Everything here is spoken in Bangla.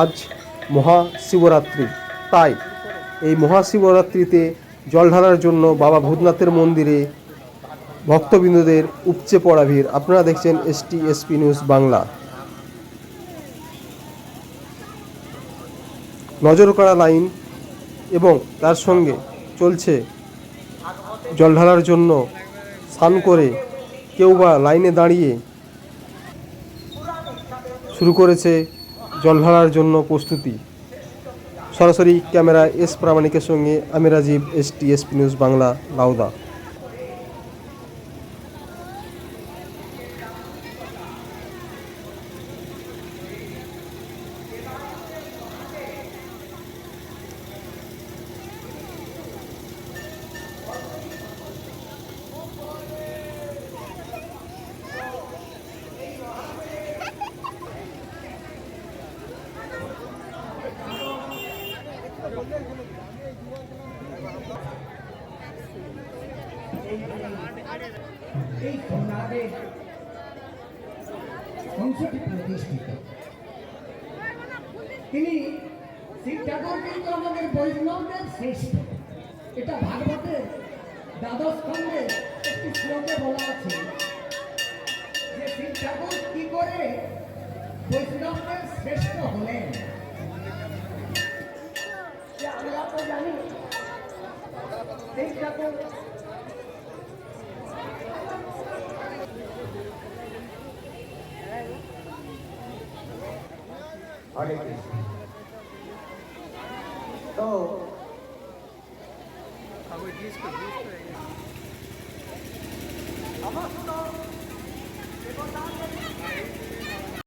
আজ মহাশিবরাত্রি। তাই এই মহাশিবরাত্রিতে জল ঢালার জন্য বাবা ভূতনাথের মন্দিরে ভক্তবৃন্দদের উপচে পড়া ভিড়। আপনারা দেখছেন এসটি এসপি নিউজ বাংলা। নজর করা লাইন এবং তার সঙ্গে চলছে জল ঢালার জন্য স্নান করে কেউ বা লাইনে দাঁড়িয়ে শুরু করেছে জল ঢালার জন্য প্রস্তুতি। সরাসরি ক্যামেরা এস প্রামাণিকের সঙ্গে আমি Rajiv, S T, S P news Bangla, লাউদা। এই সোমনাথের অংশটি প্রতিষ্ঠিত তিনি শিব ঠাকুর কিন্তু আমাদের বৈষ্ণবদের শ্রেষ্ঠ। এটা ভাগবতের দ্বাদশ খণ্ডে একটি শ্লোকে বলা আছে যে শিব ঠাকুর কি করে বৈষ্ণবদের শ্রেষ্ঠ Olha aqui. Então. Acabou o disco, o disco é isso. Vamos, Tom.